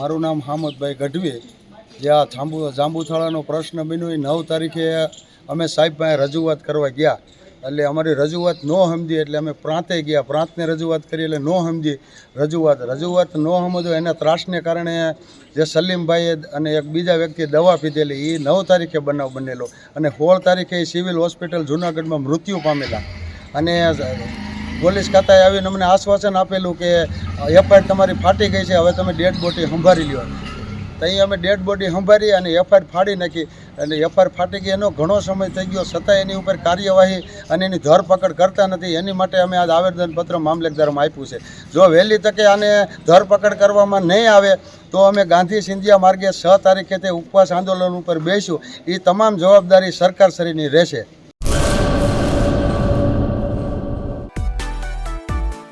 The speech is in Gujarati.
મારું નામ હામદભાઈ ગઢવી. જે આ જાંબુ, જાંબુથાળાનો પ્રશ્ન બન્યો એ નવ તારીખે અમે સાહેબ પાસે રજૂઆત કરવા ગયા. એટલે અમારી રજૂઆત ન સમજી એટલે અમે પ્રાંતે ગયા. પ્રાંતને રજૂઆત કરી એટલે ન સમજી રજૂઆત. રજૂઆત ન સમજો એના ત્રાસને કારણે જે સલીમભાઈએ અને એક બીજા વ્યક્તિએ દવા પીધેલી એ નવ તારીખે બનાવ બનેલો. અને સોળ તારીખે સિવિલ હોસ્પિટલ જુનાગઢમાં મૃત્યુ પામેલા. અને પોલીસ ખાતાએ આવીને અમને આશ્વાસન આપેલું કે એફઆઈઆર તમારી ફાટી ગઈ છે, હવે તમે ડેડ બોડી સંભાળી લ્યો. તો અહીં અમે ડેડ બોડી સંભાળી અને એફઆઈઆર ફાડી નાખી. અને એફઆઈઆર ફાટી ગઈ એનો ઘણો સમય થઈ ગયો છતાં એની ઉપર કાર્યવાહી અને એની ધરપકડ કરતા નથી. એની માટે અમે આજ આવેદનપત્ર મામલતદારમાં આપ્યું છે. જો વહેલી તકે આને ધરપકડ કરવામાં નહીં આવે, તો અમે ગાંધી સિંધિયા માર્ગે છ તારીખે તે ઉપવાસ આંદોલન ઉપર બેસ્યું એ તમામ જવાબદારી સરકારશ્રીની રહેશે.